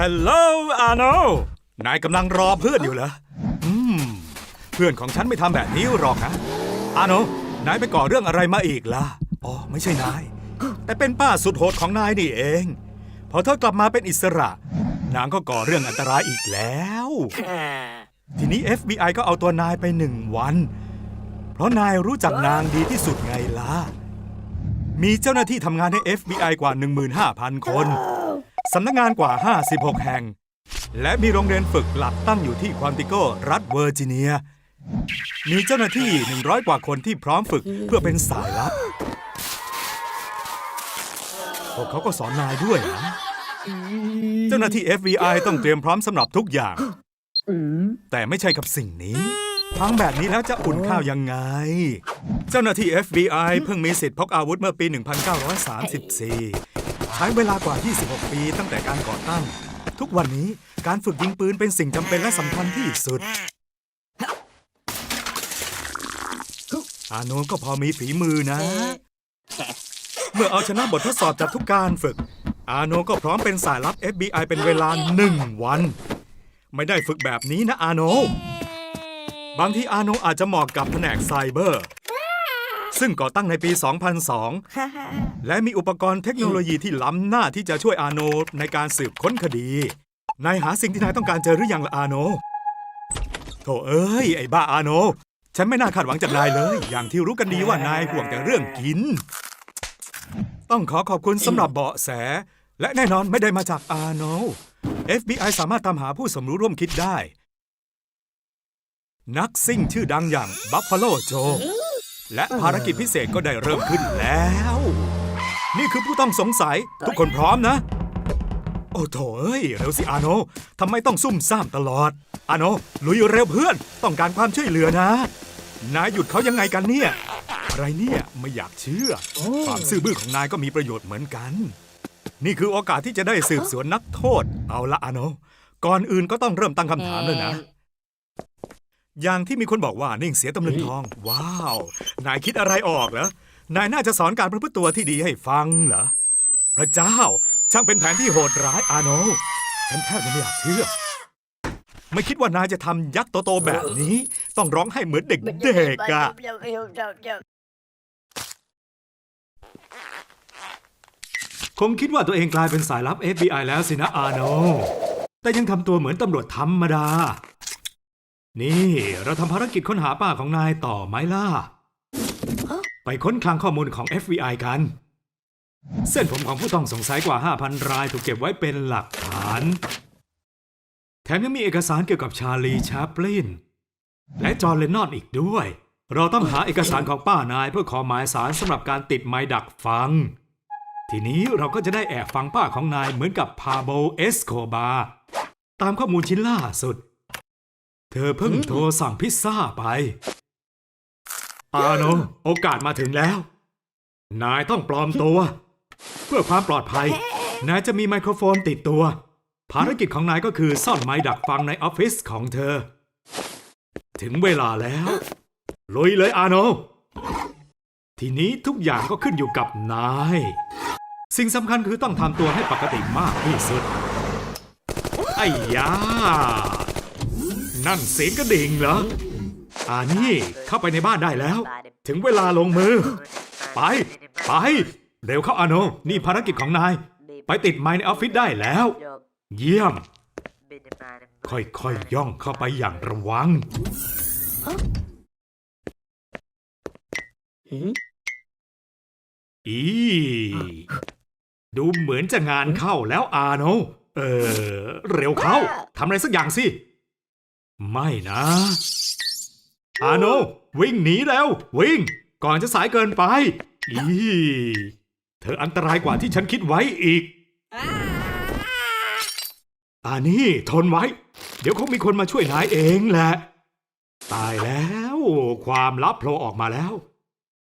ฮัลโหลอาโนนายกำลังรอเพื่อนอยู่เหรอ อืม เพื่อนของฉันไม่ทำแบบนี้หรอกนะ อาโน นายไปก่อเรื่องอะไรมาอีกล่ะ อ๋อ ไม่ใช่นาย แต่เป็นป้าสุดโหดของนายนี่เอง พอเธอกลับมาเป็นอิสระ นางก็ก่อเรื่องอันตรายอีกแล้ว ทีนี้ FBI ก็เอาตัวนายไปหนึ่งวัน เพราะนายรู้จักนางดีที่สุดไงล่ะ มีเจ้าหน้าที่ทำงานให้ FBI กว่า 15,000 คน สำนักงานกว่า 56 แห่ง และมีโรงเรียนฝึกหลักตั้งอยู่ที่ควอนติโกรัฐเวอร์จิเนีย มีเจ้าหน้าที่ 100 กว่าคนที่พร้อมฝึกเพื่อเป็นสายลับ พวกเขาก็สอนนายด้วยนะเจ้าหน้าที่ FBI ต้องเตรียมพร้อมสำหรับทุกอย่าง แต่ไม่ใช่กับสิ่งนี้ ฟังแบบนี้แล้วจะอุ่นข้าวยังไง เจ้าหน้าที่ FBI เพิ่งมีสิทธิ์พกอาวุธเมื่อปี 1934 ใช้เวลากว่า 26 ปีตั้งแต่การก่อตั้ง ทุกวันนี้การฝึกยิงปืนเป็นสิ่งจำเป็นและสำคัญที่สุด อาโนก็พอมีฝีมือนะ เมื่อเอาชนะบททดสอบจากทุกการฝึก อาโนก็พร้อมเป็นสายลับ FBI เป็นเวลาหนึ่งวัน ไม่ได้ฝึกแบบนี้นะอาโน บางทีอาโนอาจจะเหมาะกับแผนกไซเบอร์ ซึ่งก่อตั้งในปี 2002 และมีอุปกรณ์เทคโนโลยีที่ล้ำหน้าที่จะช่วยอาโนในการสืบค้นคดี นายหาสิ่งที่นายต้องการเจอหรือยังล่ะอาโน โถเอ้ย ไอ้บ้าอาโน ฉันไม่น่าคาดหวังจากนายเลย อย่างที่รู้กันดีว่านายห่วงแต่เรื่องกิน ต้องขอขอบคุณสำหรับเบาะแส และแน่นอนไม่ได้มาจากอาโน FBI สามารถตามหาผู้สมรู้ร่วมคิดได้ นักซิ่งชื่อดังอย่างบัฟฟาโลโจ และภารกิจพิเศษก็ได้เริ่มขึ้นแล้ว นี่คือผู้ต้องสงสัยทุกคนพร้อมนะ โอ้โถเอ้ย เร็วสิอาโนทำไมต้องซุ่มซ่ามตลอด อาโนลุยเร็วเพื่อน ต้องการความช่วยเหลือนะนายหยุดเขายังไงกันเนี่ย อะไรเนี่ยไม่อยากเชื่อ ความซื่อบื้อของนายก็มีประโยชน์เหมือนกัน นี่คือโอกาสที่จะได้สืบสวนนักโทษ เอาละอาโนก่อนอื่นก็ต้องเริ่มตั้งคำถามเลยนะ อย่างที่มีคนบอกว่านิ่งเสียตำลึงทอง ว้าว นายคิดอะไรออกเหรอนายน่าจะสอนการประพฤติตัวที่ดีให้ฟังเหรอ พระเจ้า ช่างเป็นแผนที่โหดร้ายอาโน ฉันแทบจะไม่อยากเชื่อ ไม่คิดว่านายจะทำยักษ์โตๆแบบนี้ ต้องร้องให้เหมือนเด็กๆอะคงคิดว่าตัวเองกลายเป็นสายลับ FBI แล้วสินะอาโน แต่ยังทำตัวเหมือนตำรวจธรรมดา นี่เราทำภารกิจค้นหาป้าของนายต่อไหมล่ะ ไปค้นคลังข้อมูลของ FBI กัน เส้นผมของผู้ต้องสงสัยกว่า 5,000 รายถูกเก็บไว้เป็นหลักฐาน แถมยังมีเอกสารเกี่ยวกับชาลีชาปลิน และจอห์นเลนนอนอีกด้วย เราต้องหาเอกสารของป้านายเพื่อขอหมายสารสำหรับการติดไม้ดักฟัง ทีนี้เราก็จะได้แอบฟังป้าของนายเหมือนกับพาโบเอสโคบาตามข้อมูลชิ้นล่าสุด เธอเพิ่งโทรสั่งพิซซ่าไป อาโน โอกาสมาถึงแล้ว นายต้องปลอมตัว เพื่อความปลอดภัย นายจะมีไมโครโฟนติดตัว ภารกิจของนายก็คือซ่อนไม้ดักฟังในออฟฟิศของเธอ ถึงเวลาแล้ว ลุยเลยอาโน ทีนี้ทุกอย่างก็ขึ้นอยู่กับนาย สิ่งสำคัญคือต้องทำตัวให้ปกติมากที่สุด ไอ้ยา นั่นเสียงกระดิ่งเหรอ อ่านี่เข้าไปในบ้านได้แล้ว ถึงเวลาลงมือ ไป ไป เร็วเข้าอาโน นี่ภารกิจของนาย ไปติดไม้ในออฟฟิศได้แล้ว เยี่ยม ค่อยๆย่องเข้าไปอย่างระวัง อี ดูเหมือนจะงานเข้าแล้วอาโน เออ เร็วเข้าทำอะไรสักอย่างสิ ไม่นะ อาโน วิ่งหนีแล้ว วิ่ง ก่อนจะสายเกินไป อีเธออันตรายกว่าที่ฉันคิดไว้อีก อานี่ทนไว้ เดี๋ยวคงมีคนมาช่วยนายเองแหละ ตายแล้ว ความลับโผล่ออกมาแล้ว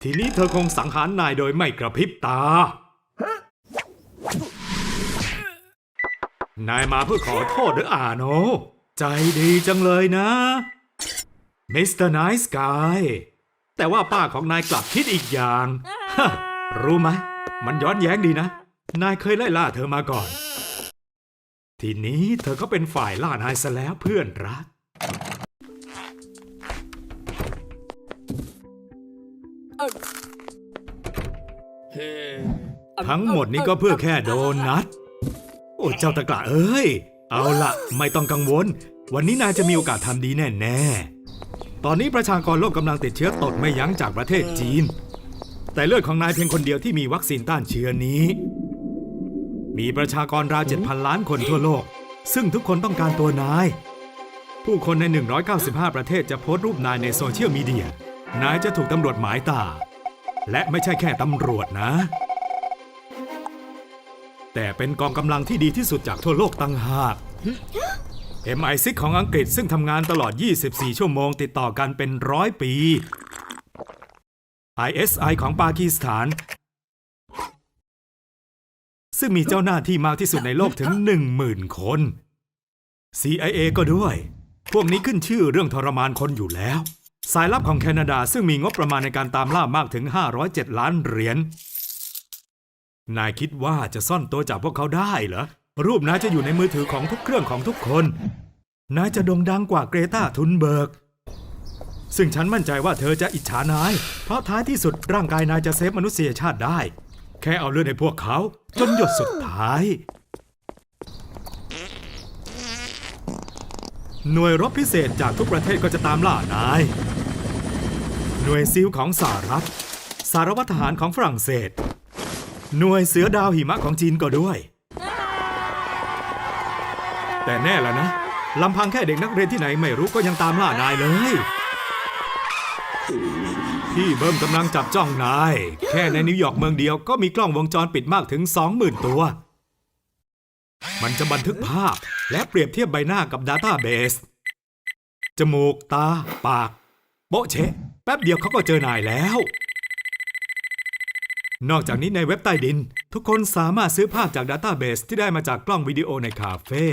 ทีนี้เธอคงสังหารนายโดยไม่กระพริบตา นายมาเพื่อขอโทษหรืออาโน ใจดีจังเลยนะมิสเตอร์ไนส์กายแต่ว่าป้าของนายกลับคิดอีกอย่างฮะรู้ไหม มันย้อนแย้งดีนะ นายเคยไล่ล่าเธอมาก่อน ทีนี้เธอก็เป็นฝ่ายล่านายซะแล้วเพื่อนรัก ทั้งหมดนี้ก็เพื่อแค่โดนัท โอ้เจ้าตะกละเอ้ย เอาละไม่ต้องกังวล วันนี้นายจะมีโอกาสทำดีแน่ๆ ตอนนี้ประชากรโลกกำลังติดเชื้อตดไม่ยั้งจากประเทศจีน แต่เลือดของนายเพียงคนเดียวที่มีวัคซีนต้านเชื้อนี้ มีประชากรราว 7,000 ล้านคนทั่วโลก ซึ่งทุกคนต้องการตัวนาย ผู้คนใน 195 ประเทศจะโพสต์รูปนายในโซเชียลมีเดีย นายจะถูกตำรวจหมายตา และไม่ใช่แค่ตำรวจนะ แต่เป็นกองกำลังที่ดีที่สุดจากทั่วโลกตั้งหาก MI6 ของอังกฤษซึ่งทำงานตลอด 24 ชั่วโมงติดต่อกันเป็นร้อยปี ISI ของปากีสถาน ซึ่งมีเจ้าหน้าที่มากที่สุดในโลกถึง 10,000 คน CIA ก็ด้วย พวกนี้ขึ้นชื่อเรื่องทรมานคนอยู่แล้ว สายลับของแคนาดาซึ่งมีงบประมาณในการตามล่ามากถึง 507 ล้านเหรียญ นายคิดว่าจะซ่อนตัวจากพวกเขาได้เหรอ รูปนายจะอยู่ในมือถือของทุกเครื่องของทุกคน นายจะโด่งดังกว่าเกรตาทุนเบิร์ก ซึ่งฉันมั่นใจว่าเธอจะอิจฉานาย เพราะท้ายที่สุดร่างกายนายจะเซฟมนุษยชาติได้ แค่เอาเลือดให้พวกเขา จนหยดสุดท้าย หน่วยรบพิเศษจากทุกประเทศก็จะตามล่านาย หน่วยซิลของสหรัฐ สารวัตรทหารของฝรั่งเศส หน่วยเสือดาวหิมะของจีนก็ด้วย แต่แน่แล้วนะลำพังแค่เด็กนักเรียนที่ไหนไม่รู้ก็ยังตามล่านายเลย พี่เบิ้มกำลังจับจ้องนาย แค่ในนิวยอร์กเมืองเดียวก็มีกล้องวงจรปิดมากถึง 20,000 ตัว มันจะบันทึกภาพและเปรียบเทียบใบหน้ากับดัตต้าเบส จมูก ตา ปาก โปะเชะ แป๊บเดียวเขาก็เจอนายแล้ว นอกจากนี้ในเว็บใต้ดิน ทุกคนสามารถซื้อภาพจากดัตต้าเบสที่ได้มาจากกล้องวิดีโอในคาเฟ่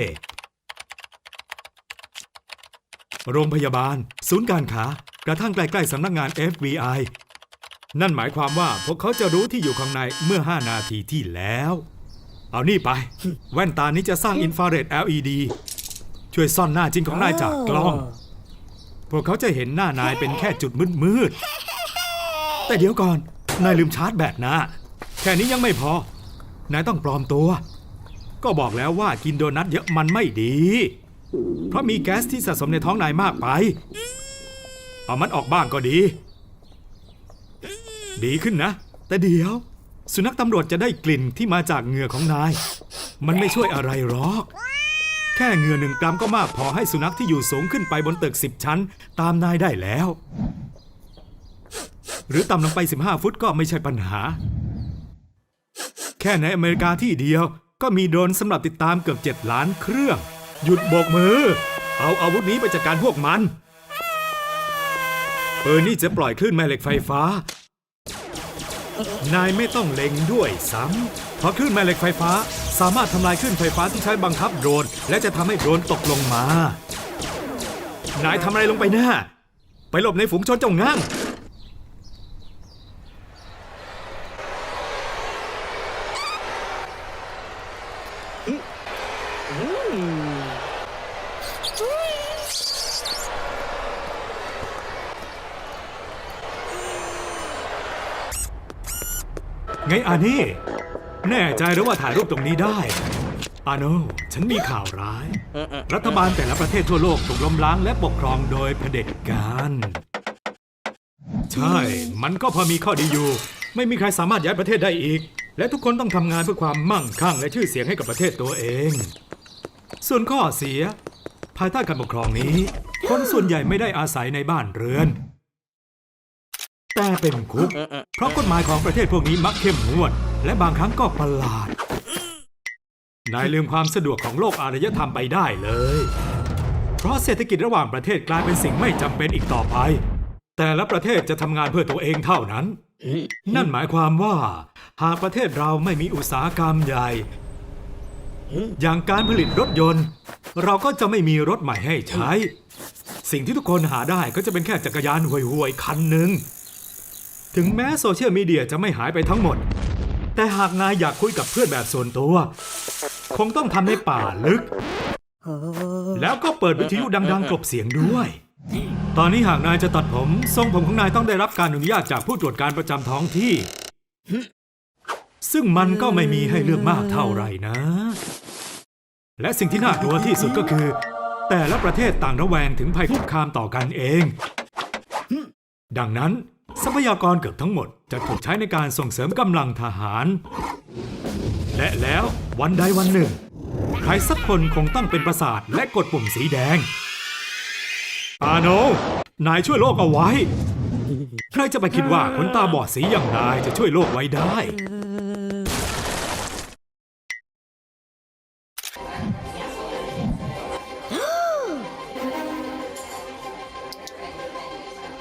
โรงพยาบาล ศูนย์การค้ากระทั่งใกล้ๆสำนักงาน FBI นั่นหมายความว่าพวกเขาจะรู้ที่อยู่ข้างในเมื่อ 5 นาทีที่แล้ว เอานี่ไป แว่นตานี้จะสร้างอินฟราเรด LED ช่วยซ่อนหน้าจริงของนายจากกล้อง พวกเขาจะเห็นหน้านายเป็นแค่จุดมืดๆแต่เดี๋ยวก่อน นายลืมชาร์จแบตนะ แค่นี้ยังไม่พอ นายต้องปลอมตัว ก็บอกแล้วว่ากินโดนัทเยอะมันไม่ดี เพราะมีแก๊สที่สะสมในท้องนายมากไป เอามันออกบ้างก็ดี ดีขึ้นนะ แต่เดี๋ยว สุนัขตำรวจจะได้กลิ่นที่มาจากเหงื่อของนาย มันไม่ช่วยอะไรหรอก แค่เหงื่อหนึ่งกรัมก็มากพอให้สุนัขที่อยู่สูงขึ้นไปบนตึกสิบชั้น ตามนายได้แล้ว หรือต่ำลงไป 15 ฟุตก็ไม่ใช่ปัญหา แค่ในอเมริกาที่เดียว ก็มีโดรนสำหรับติดตามเกือบ 7 ล้านเครื่อง หยุดโบกมือ เอาอาวุธนี้ไปจัดการพวกมันปืนนี่จะปล่อยคลื่นแม่เหล็กไฟฟ้า นายไม่ต้องเล็งด้วยซ้ำเพราะคลื่นแม่เหล็กไฟฟ้า สามารถทำลายคลื่นไฟฟ้าที่ใช้บังคับโดรน และจะทำให้โดรนตกลงมา นายทำอะไรลงไปหน้า ไปหลบในฝูงชนเจ้าง่าง ไงอานี่ แน่ใจหรือว่าถ่ายรูปตรงนี้ได้อาโนฉันมีข่าวร้าย รัฐบาลแต่ละประเทศทั่วโลกถูกล้มล้างและปกครองโดยเผด็จการใช่ มันก็พอมีข้อดีอยู่ ไม่มีใครสามารถย้ายประเทศได้อีก และทุกคนต้องทำงานเพื่อความมั่งคั่งและชื่อเสียงให้กับประเทศตัวเอง ส่วนข้อเสีย ภายใต้การปกครองนี้ คนส่วนใหญ่ไม่ได้อาศัยในบ้านเรือน แต่เป็นคุก เพราะกฎหมายของประเทศพวกนี้มักเข้มงวด และบางครั้งก็ประหลาด นายลืมความสะดวกของโลกอารยธรรมไปได้เลย เพราะเศรษฐกิจระหว่างประเทศกลายเป็นสิ่งไม่จำเป็นอีกต่อไป แต่ละประเทศจะทำงานเพื่อตัวเองเท่านั้น นั่นหมายความว่า หากประเทศเราไม่มีอุตสาหกรรมใหญ่ อย่างการผลิตรถยนต์ เราก็จะไม่มีรถใหม่ให้ใช้ สิ่งที่ทุกคนหาได้ก็จะเป็นแค่จักรยานห่วยๆคันหนึ่ง ถึงแม้โซเชียลมีเดียจะไม่หายไปทั้งหมด แต่หากนายอยากคุยกับเพื่อนแบบส่วนตัว คงต้องทำในป่าลึก แล้วก็เปิดวิทยุดังๆกลบเสียงด้วย ตอนนี้หากนายจะตัดผม ทรงผมของนายต้องได้รับการอนุญาตจากผู้ตรวจการประจำท้องที่ ซึ่งมันก็ไม่มีให้เลือกมากเท่าไหร่นะ และสิ่งที่น่ากลัวที่สุดก็คือ แต่ละประเทศต่างระแวงถึงภัยคุกคามต่อกันเอง ดังนั้น ทรัพยากรเกือบทั้งหมดจะถูกใช้ในการส่งเสริมกำลังทหาร และแล้ววันใดวันหนึ่ง ใครสักคนคงต้องเป็นประสาทและกดปุ่มสีแดงอาโน นายช่วยโลกเอาไว้ ใครจะไปคิดว่าคนตาบอดสีอย่างนายจะช่วยโลกไว้ได้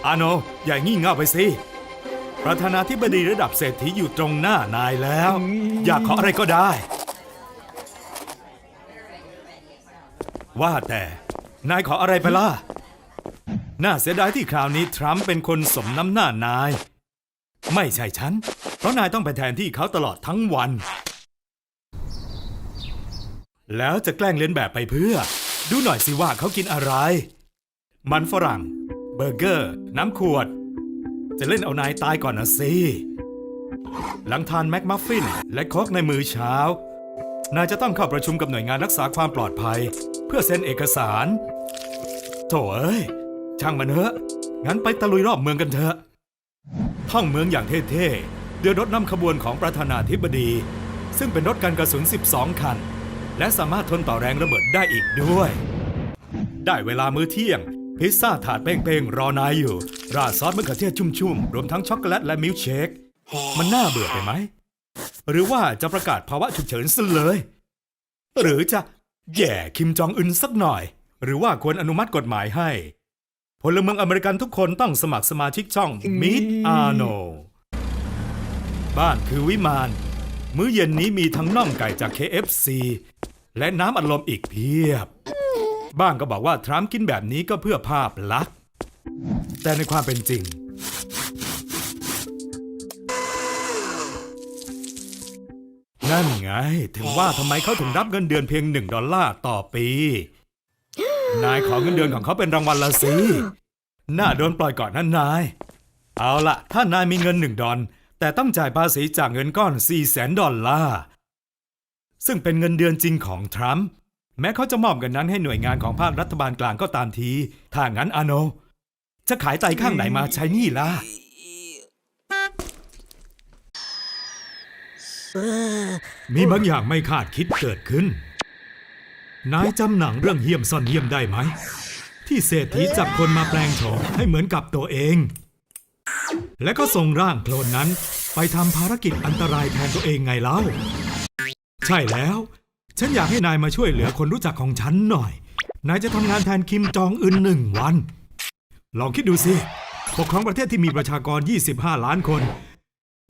อาโนอย่างี่เง่าไปสิประธานาธิบดีระดับเศรษฐีอยู่ตรงหน้านายแล้ว อยากขออะไรก็ได้ ว่าแต่ นายขออะไรไปล่ะ น่าเสียดายที่คราวนี้ทรัมป์เป็นคนสมน้ำหน้านาย ไม่ใช่ฉัน เพราะนายต้องไปแทนที่เขาตลอดทั้งวัน แล้วจะแกล้งเลียนแบบไปเพื่อ ดูหน่อยสิว่าเขากินอะไร มันฝรั่ง เบอร์เกอร์ น้ำขวด จะเล่นเอานายตายก่อนนะสิ หลังทานแม็กมัฟฟิน และโคกในมือเช้า นายจะต้องเข้าประชุมกับหน่วยงานรักษาความปลอดภัย เพื่อเซ็นเอกสารโถ่เอ้ย ช่างมันเถอะ งั้นไปตะลุยรอบเมืองกันเถอะ ท่องเมืองอย่างเท่ๆด้วยรถนำขบวนของประธานาธิบดี ซึ่งเป็นรถกันกระสุน 12 คัน และสามารถทนต่อแรงระเบิดได้อีกด้วย ได้เวลามื้อเที่ยง พิซซ่าถาดเป้งๆ รอนายอยู่ ราดซอสมะเขือเทศชุ่มๆ รวมทั้งช็อกโกแลตและมิลค์เชค มันน่าเบื่อไปไหม หรือว่าจะประกาศภาวะฉุกเฉินซะเลย หรือจะแย่คิมจองอึนสักหน่อย หรือว่าควรอนุมัติกฎหมายให้ พลเมืองอเมริกันทุกคนต้องสมัครสมาชิกช่อง Meet Arno บ้านคือวิมาน มื้อเย็นนี้มีทั้งน่องไก่จาก KFC และน้ำอัดลมอีกเพียบ บ้างก็บอกว่าทรัมป์กินแบบนี้ก็เพื่อภาพลักษณ์ แต่ในความเป็นจริง นั่นไง ถึงว่าทำไมเขาถึงรับเงินเดือนเพียงหนึ่งดอลลาร์ต่อปี นายขอเงินเดือนของเขาเป็นรางวัลละสิน่าโดนปล่อยก่อนนั่นนาย เอาละถ้านายมีเงินหนึ่งดอลแต่ต้องจ่ายภาษีจากเงินก้อน4ี่แสนดอลลาร์ซึ่งเป็นเงินเดือนจริงของทรัมป์ แม้เขาจะมอบเงินนั้นให้หน่วยงานของภาครัฐบาลกลางก็ตามที ถ้างั้นอาโน จะขายไตข้างไหนมาใช้หนี่ล่ะ มีบางอย่างไม่คาดคิดเกิดขึ้น นายจำหนังเรื่องเยี่ยมซ่อนเยี่ยมได้ไหม ที่เศรษฐีจับคนมาแปลงโฉมให้เหมือนกับตัวเอง และก็ส่งร่างโคลนนั้น ไปทำภารกิจอันตรายแทนตัวเองไงเล่า ใช่แล้ว ฉันอยากให้นายมาช่วยเหลือคนรู้จักของฉันหน่อย นายจะทำงานแทนคิมจองอึนหนึ่งวัน ลองคิดดูสิ ปกครองประเทศที่มีประชากร 25 ล้านคน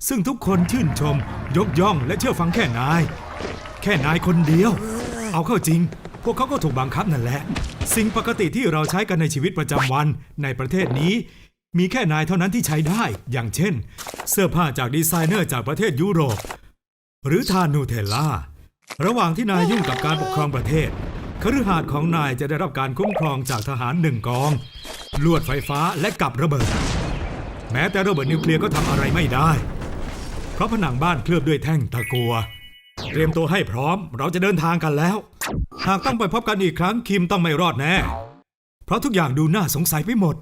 ซึ่งทุกคนชื่นชม ยกย่องและเชื่อฟังแค่นาย แค่นายคนเดียว เอาเข้าจริง พวกเขาก็ถูกบังคับนั่นแหละ สิ่งปกติที่เราใช้กันในชีวิตประจำวันในประเทศนี้ มีแค่นายเท่านั้นที่ใช้ได้ อย่างเช่น เสื้อผ้าจากดีไซเนอร์จากประเทศยุโรป หรือทานนูเทลล่า ระหว่างที่นายยุ่งกับการปกครองประเทศคฤหาสน์ของนายจะได้รับการคุ้มครองจากทหารหนึ่งกอง ลวดไฟฟ้าและกับระเบิด แม้แต่ระเบิดนิวเคลียร์ก็ทำอะไรไม่ได้ เพราะผนังบ้านเคลือบด้วยแท่งตะกัว เตรียมตัวให้พร้อม เราจะเดินทางกันแล้ว หากต้องไปพบกันอีกครั้งคิมต้องไม่รอดแน่ เพราะทุกอย่างดูน่าสงสัยไปหมด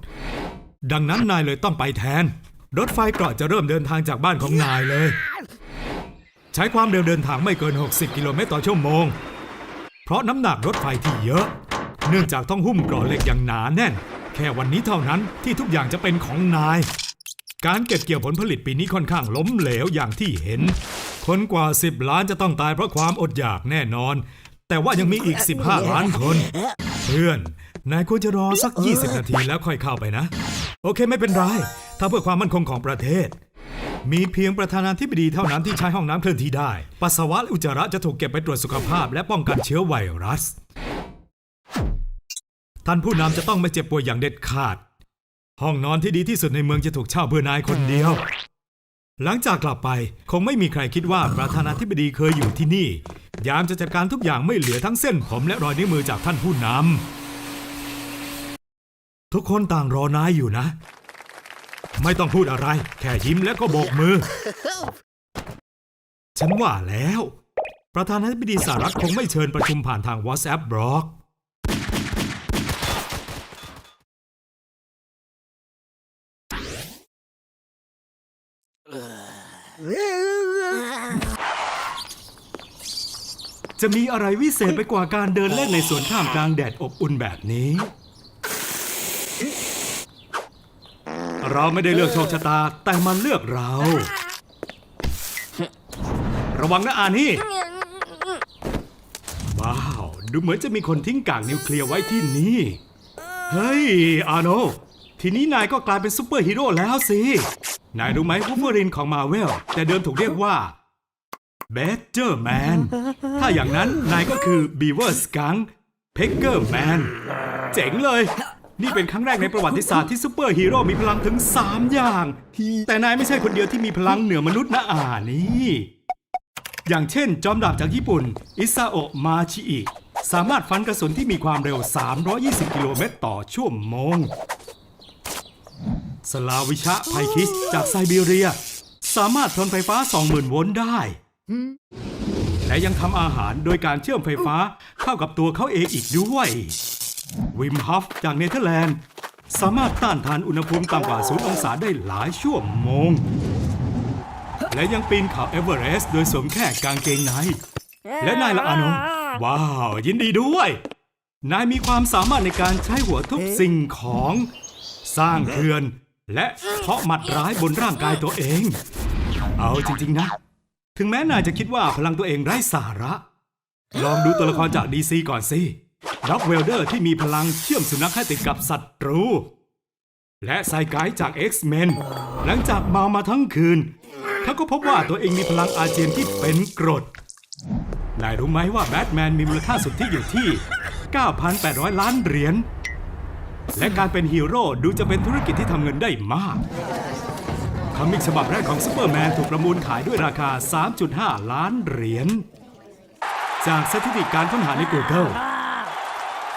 ดังนั้นนายเลยต้องไปแทน รถไฟเกราะจะเริ่มเดินทางจากบ้านของนายเลย ใช้ความเร็วเดินทางไม่เกิน 60 กิโลเมตรต่อชั่วโมง เพราะน้ำหนักรถไฟที่เยอะ เนื่องจากต้องหุ้มกราะเหล็กอย่างหนาแน่น แค่วันนี้เท่านั้นที่ทุกอย่างจะเป็นของนาย การเก็บเกี่ยวผลผลิตปีนี้ค่อนข้างล้มเหลวอย่างที่เห็น คนกว่า 10 ล้านจะต้องตายเพราะความอดอยากแน่นอน แต่ว่ายังมีอีก 15 ล้านคน เพื่อน นายควรจะรอสัก 20 นาทีแล้วค่อยเข้าไปนะ โอเคไม่เป็นไรถ้าเพื่อความมั่นคงของประเทศ มีเพียงประธานาธิบดีเท่านั้นที่ใช้ห้องน้ำเคลื่อนที่ได้ ปัสสาวะและอุจจาระจะถูกเก็บไปตรวจสุขภาพ และป้องกันเชื้อไวรัส ท่านผู้นำจะต้องไม่เจ็บป่วยอย่างเด็ดขาด ห้องนอนที่ดีที่สุดในเมืองจะถูกเช่าเพื่อนายคนเดียว หลังจากกลับไปคงไม่มีใครคิดว่าประธานาธิบดีเคยอยู่ที่นี่ ยามจะจัดการทุกอย่างไม่เหลือทั้งเส้นผมและรอยนิ้วมือจากท่านผู้นำทุกคนต่างรอนายอยู่นะ ไม่ต้องพูดอะไร แค่ยิ้มและก็โบกมือ ฉันว่าแล้ว ประธานาธิบดีสหรัฐคงไม่เชิญประชุมผ่านทาง WhatsApp บล็อกจะมีอะไรวิเศษไปกว่าการเดินเล่นในสวนท่ามกลางแดดอบอุ่นแบบนี้ เราไม่ได้เลือกโชคชะตา แต่มันเลือกเรา ระวังนะอานี่ ว้าว ดูเหมือนจะมีคนทิ้งกากนิวเคลียร์ไว้ที่นี่ เฮ้ย อาโน ทีนี้นายก็กลายเป็นซูเปอร์ฮีโร่แล้วสิ นายรู้ไหมวูฟเวอรินของมาเวล แต่เดิมถูกเรียกว่าเบเจอร์แมน ถ้าอย่างนั้นนายก็คือบีเวอร์สกัง เพกเกอร์แมน เจ๋งเลย นี่เป็นครั้งแรกในประวัติศาสตร์ที่ซูเปอร์ฮีโร่มีพลังถึง 3 อย่าง แต่นายไม่ใช่คนเดียวที่มีพลังเหนือมนุษย์นะอ่านี่ อย่างเช่น จอมดาบจากญี่ปุ่น อิซาโอะมาชิอิ สามารถฟันกระสุนที่มีความเร็ว 320 กิโลเมตรต่อชั่วโมง สลาวิชะไพคิสจากไซบีเรีย สามารถทนไฟฟ้า 20,000 โวลต์ได้และยังทำอาหารโดยการเชื่อมไฟฟ้าเข้ากับตัวเขาเองอีกด้วย วิมฮัฟจากเนเธอร์แลนด์ สามารถต้านทานอุณหภูมิต่ำกว่าศูนย์องศาได้หลายชั่วโมง และยังปีนเขาเอเวอเรสต์โดยสวมแค่กางเกงใน และนายละอานนว้าว ยินดีด้วย นายมีความสามารถในการใช้หัวทุบสิ่งของ สร้างเขื่อน และเพาะหมัดร้ายบนร่างกายตัวเอง เอาจริงๆนะ ถึงแม้นายจะคิดว่าพลังตัวเองไร้สาระ ลองดูตัวละครจากดีซีก่อนสิ ด็อกเวลเดอร์ที่มีพลังเชื่อมสุนัขให้ติดกับศัตรู และไซไกด์จาก X-Men หลังจากเมามาทั้งคืน เขาก็พบว่าตัวเองมีพลังอาเจียนที่เป็นกรดนายรู้ไหมว่าแบทแมนมีมูลค่าสุดทธิอยู่ที่ 9,800 ล้านเหรียญ และการเป็นฮีโร่ดูจะเป็นธุรกิจที่ทำเงินได้มาก คอมิกฉบับแรกของซูเปอร์แมนถูกประมูลขายด้วยราคา 3.5 ล้านเหรียญ จากสถิติการค้นหาใน Google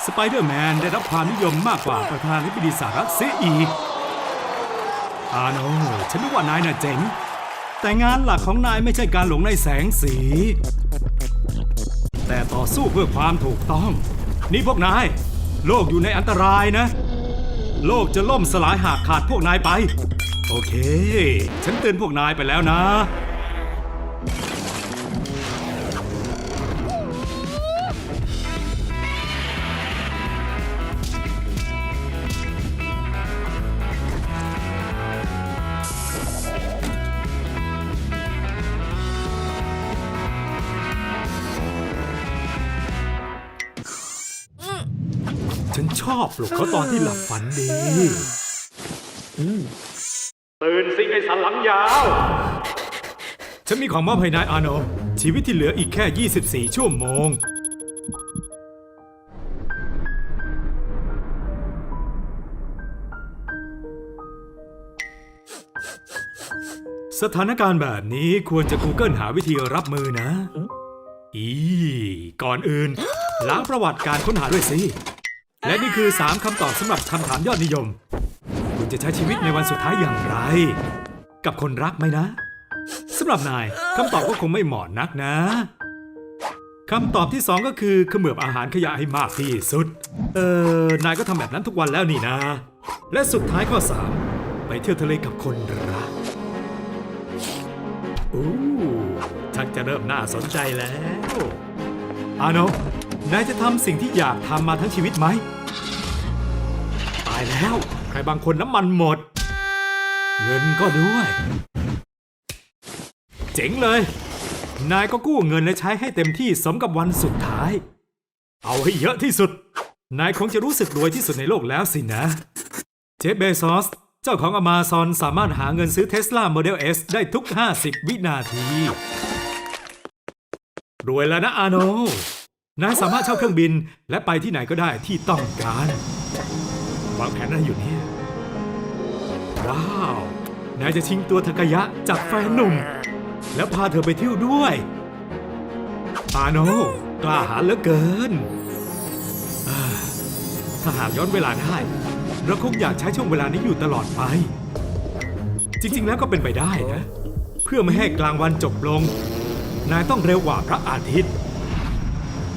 สไปเดอร์แมนได้รับความนิยมมากกว่าประธานธิบดีสหรัฐเสียอีก อาโนฉันนึกว่านายน่ะเจ๋ง แต่งานหลักของนายไม่ใช่การหลงในแสงสี แต่ต่อสู้เพื่อความถูกต้อง นี่พวกนาย โลกอยู่ในอันตรายนะ โลกจะล่มสลายหากขาดพวกนายไป โอเค ฉันเตือนพวกนายไปแล้วนะ ปลุกเขาตอนที่หลับฝันดีตื่นสิไอ้สันหลังยาว ฉันมีของมอบให้นายอาโนชีวิตที่เหลืออีกแค่ 24 ชั่วโมง สถานการณ์แบบนี้ควรจะ Google หาวิธีรับมือนะ อี ก่อนอื่น ล้างประวัติการค้นหาด้วยสิ และนี่คือ 3คำตอบสำหรับคำถามยอดนิยม คุณจะใช้ชีวิตในวันสุดท้ายอย่างไร กับคนรักไหมนะสำหรับนายคำตอบก็คงไม่เหมาะนักนะคำตอบที่สองก็คือเขมือบอาหารขยะให้มากที่สุด เออนายก็ทำแบบนั้นทุกวันแล้วนี่นะ และสุดท้ายข้อสามไปเที่ยวทะเลกับคนรักอู้ชักจะเริ่มน่าสนใจแล้ว อาโนนายจะทำสิ่งที่อยากทำมาทั้งชีวิตไหมตาย แล้ว ใครบางคนน้ำมันหมด เงินก็ด้วย เจ๋งเลย นายก็กู้เงินและใช้ให้เต็มที่สมกับวันสุดท้าย เอาให้เยอะที่สุด นายคงจะรู้สึกรวยที่สุดในโลกแล้วสินะ เจฟเบซอส เจ้าของอ m มาซอนสามารถหาเงินซื้อเทสลาโมเดล S ได้ทุก 50 วินาที รวยแล้วนะอาโนนายสามารถเช่าเครื่องบินและไปที่ไหนก็ได้ที่ต้องการ วางแผนอะไรอยู่เนี่ย ว้าว นายจะชิงตัวทากายะจากแฟนหนุ่ม แล้วพาเธอไปเที่ยวด้วยอาโนกล้าหาญเหลือเกิน ถ้าหากย้อนเวลาได้ เราคงอยากใช้ช่วงเวลานี้อยู่ตลอดไป จริงๆแล้วก็เป็นไปได้นะ เพื่อไม่ให้กลางวันจบลง นายต้องเร็วกว่าพระอาทิตย์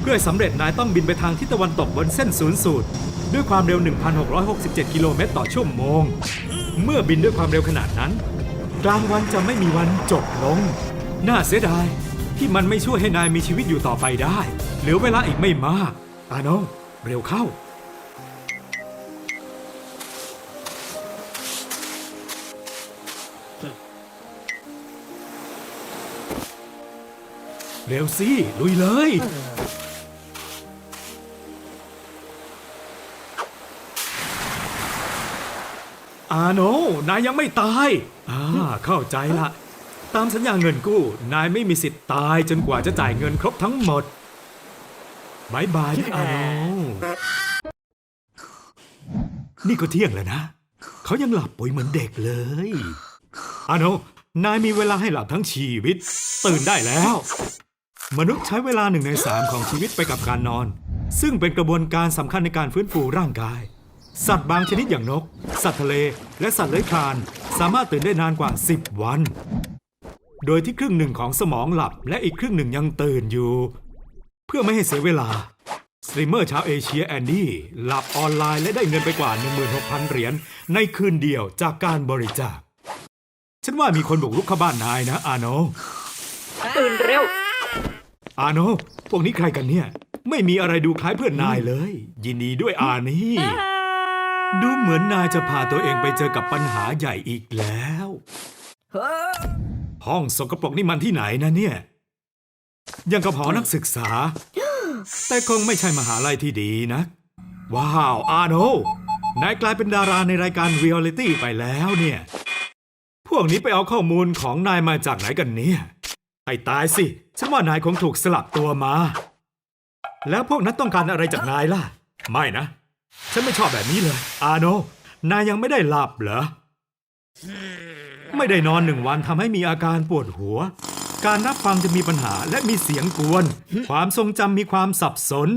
เพื่อสำเร็จนายต้องบินไปทางทิศตะวันตกบนเส้นศูนย์สูตร ด้วยความเร็ว 1,667 กิโลเมตรต่อชั่วโมง เมื่อบินด้วยความเร็วขนาดนั้น กลางวันจะไม่มีวันจบลง น่าเสียดายที่มันไม่ช่วยให้นายมีชีวิตอยู่ต่อไปได้ เหลือเวลาอีกไม่มากอาโนเร็วเข้า เร็วสิลุยเลย อาโนนายยังไม่ตาย อ่า เข้าใจละ ตามสัญญาเงินกู้ นายไม่มีสิทธิ์ตายจนกว่าจะจ่ายเงินครบทั้งหมดบายบายนะอาโนนี่ก็เที่ยงแล้วนะ เขายังหลับปุ๋ยเหมือนเด็กเลย อาโนนายมีเวลาให้หลับทั้งชีวิต ตื่นได้แล้ว มนุษย์ใช้เวลาหนึ่งในสามของชีวิตไปกับการนอน ซึ่งเป็นกระบวนการสำคัญในการฟื้นฟูร่างกาย สัตว์บางชนิดอย่างนก สัตว์ทะเล และสัตว์เลื้อยคลาน สามารถตื่นได้นานกว่า 10 วัน โดยที่ครึ่งหนึ่งของสมองหลับและอีกครึ่งหนึ่งยังตื่นอยู่ เพื่อไม่ให้เสียเวลา สตรีมเมอร์ชาวเอเชียแอนดี้หลับออนไลน์และได้เงินไปกว่า 16,000 เหรียญในคืนเดียวจากการบริจาค ฉันว่ามีคนบุกรุกเข้าบ้านนายนะ อาโน ตื่นเร็ว อาโน พวกนี้ใครกันเนี่ย ไม่มีอะไรดูคล้ายเพื่อนนายเลย ยินดีด้วยอานี่ ดูเหมือนนายจะพาตัวเองไปเจอกับปัญหาใหญ่อีกแล้ว ห้องสกปรกนี่มันที่ไหนนะเนี่ย ยังกับหอนักศึกษา แต่คงไม่ใช่มหาลัยที่ดีนะ ว้าวอาโนนายกลายเป็นดาราในรายการเรียลลิตี้ไปแล้วเนี่ย พวกนี้ไปเอาข้อมูลของนายมาจากไหนกันเนี่ยให้ตายสิ ฉันว่านายคงถูกสลับตัวมา แล้วพวกนั้นต้องการอะไรจากนายล่ะ ไม่นะ ฉันไม่ชอบแบบนี้เลย อาโน นายยังไม่ได้หลับเหรอ ไม่ได้นอนหนึ่งวันทำให้มีอาการปวดหัว การรับฟังจะมีปัญหาและมีเสียงกวน ความทรงจำมีความสับสน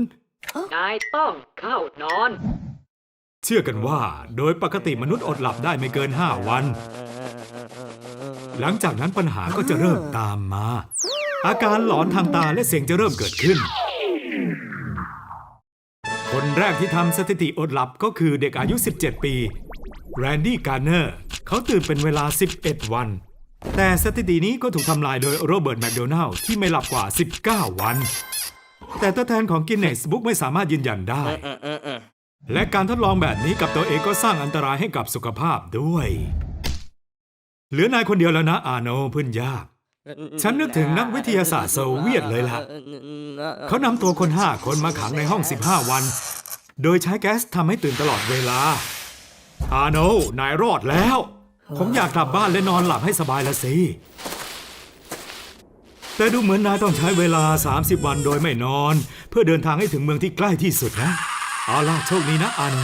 นายต้องเข้านอน เชื่อกันว่า โดยปกติมนุษย์อดหลับได้ไม่เกิน 5 วัน หลังจากนั้นปัญหาก็จะเริ่มตามมา อาการหลอนทางตาและเสียงจะเริ่มเกิดขึ้น คนแรกที่ทำสถิติอดหลับก็คือเด็กอายุ 17 ปีแรนดี้การ์เนอร์เขาตื่นเป็นเวลา 11 วัน แต่สถิตินี้ก็ถูกทำลายโดยโรเบิร์ตแมคโดนัลล์ที่ไม่หลับกว่า 19 วัน แต่ตัวแทนของกินเนสบุ๊กไม่สามารถยืนยันได้ และการทดลองแบบนี้กับตัวเองก็สร้างอันตรายให้กับสุขภาพด้วย เหลือนายคนเดียวแล้วนะอาโนเพื่อนยาก ฉันนึกถึงนักวิทยาศาสตร์โซเวียตเลยล่ะ เขานำตัวคนห้าคนมาขังในห้อง 15 วัน โดยใช้แก๊สทำให้ตื่นตลอดเวลา อาโนนายรอดแล้ว ผมอยากกลับบ้านและนอนหลับให้สบายละสิ แต่ดูเหมือนนายต้องใช้เวลา 30 วันโดยไม่นอน เพื่อเดินทางให้ถึงเมืองที่ใกล้ที่สุดนะ เอาล่ะโชคดีนะอาโน